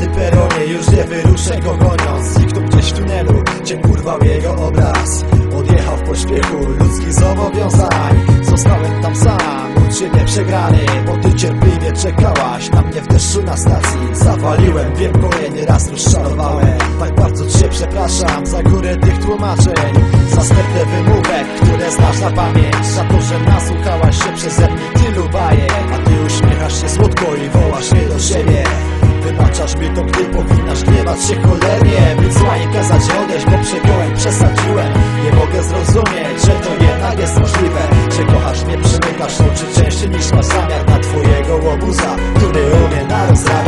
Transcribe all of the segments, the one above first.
ty peronie Już nie wyruszę go goniąc. Zniknął gdzieś w tunelu Cię kurwał jego obraz. Odjechał w pośpiechu ludzkich zobowiązań. Zostałem tam sam U ciebie przegrany Bo ty cierpliwie czekałaś Na mnie w deszczu na stacji. Zawaliłem, wiem kolejny raz rozczarowałem Tak bardzo cię przepraszam Za górę tych tłumaczeń. Za stertę wymówek, które znasz na pamięć. Za to, że nasłuchałaś się przeze mnie tylu bajek gniewać się cholernie Być zła i kazać odejść, bo przegiąłem, przesadziłem. Nie mogę zrozumieć, że to jednak jest możliwe. Że kochasz mnie, przymykasz oczy częściej niż masz zamiar Na twojego łobuza, który umie narozrabiać Kochaj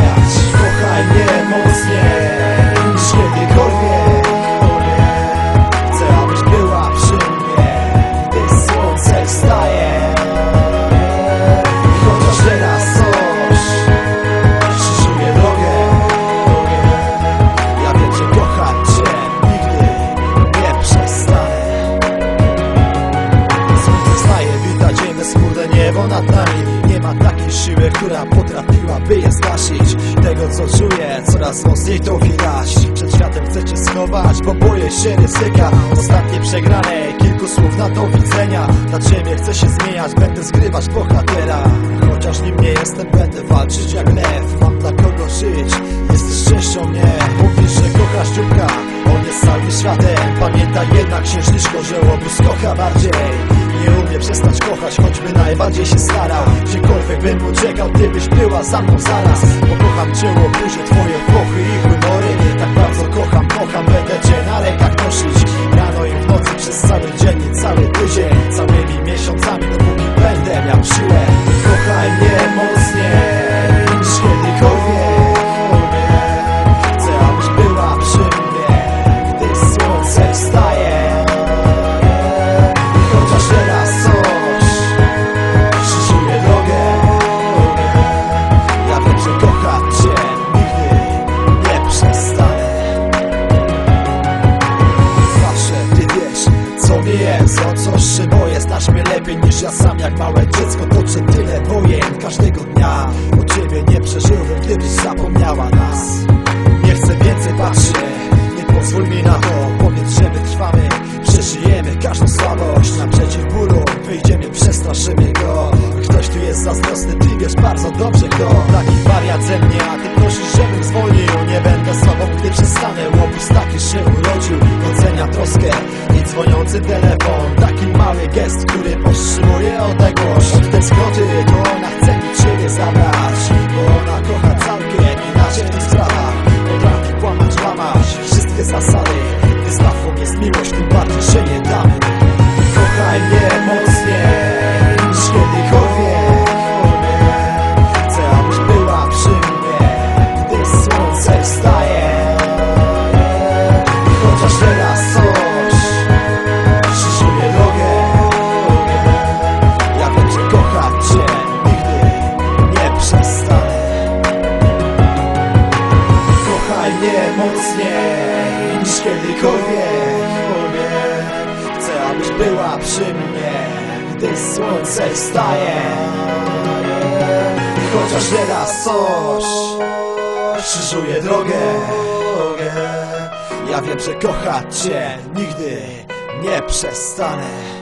dzień bezchmurne niebo nad nami. Nie ma takiej siły, która potrafiłaby je zgasić. Tego co czuję, coraz mocniej to widać. Przed światem chcę Cię schować, bo boję się ryzyka Ostatnie przegrane, kilku słów na do widzenia. Na Ciebie chcę się zmieniać, będę zgrywać bohatera. Chociaż nim nie jestem, będę walczyć jak lew. Mam dla kogo żyć, jesteś częścią mnie. Mówisz, że kochasz dzióbka, on jest całym światem. Pamiętaj jednak księżniczko, że łobuz kocha bardziej Nie umie przestać kochać, choćby najbardziej się starał Gdziekolwiek bym uciekał, ty byś była za mną zaraz. Bo kocham cię łobuzie, twoje co mi jest O coś się boję, znasz mnie lepiej niż ja sam. Jak małe dziecko toczę tyle wojen każdego dnia. O ciebie nie przeżyłbym, gdybyś zapomniała nas. Nie chcę więcej patrzeć, nie pozwól mi na to. Powiedz, że wytrwamy, przeżyjemy każdą słabość. Naprzeciw bólu, wyjdziemy, przestraszymy go. Ktoś tu jest zazdrosny, ty wiesz bardzo dobrze kto. Taki wariat ze mnie, a ty prosisz, żebym zwolnił. Nie będę sobą, gdy przestanę. Łobuz taki się urodził, docenia troskę dzwoniący telefon, taki mały gest Który powstrzymuje odległość Od tęsknoty, to ona chce mi ciebie zabrać. Bo ona kocha całkiem inaczej w tych sprawach. Potrafi kłamać, łamać wszystkie zasady. Gdy stawką jest miłość, tym bardziej się nie damy przy mnie, gdy słońce wstaje. Chociaż teraz coś krzyżuje drogę. Ja wiem, że kochać Cię nigdy nie przestanę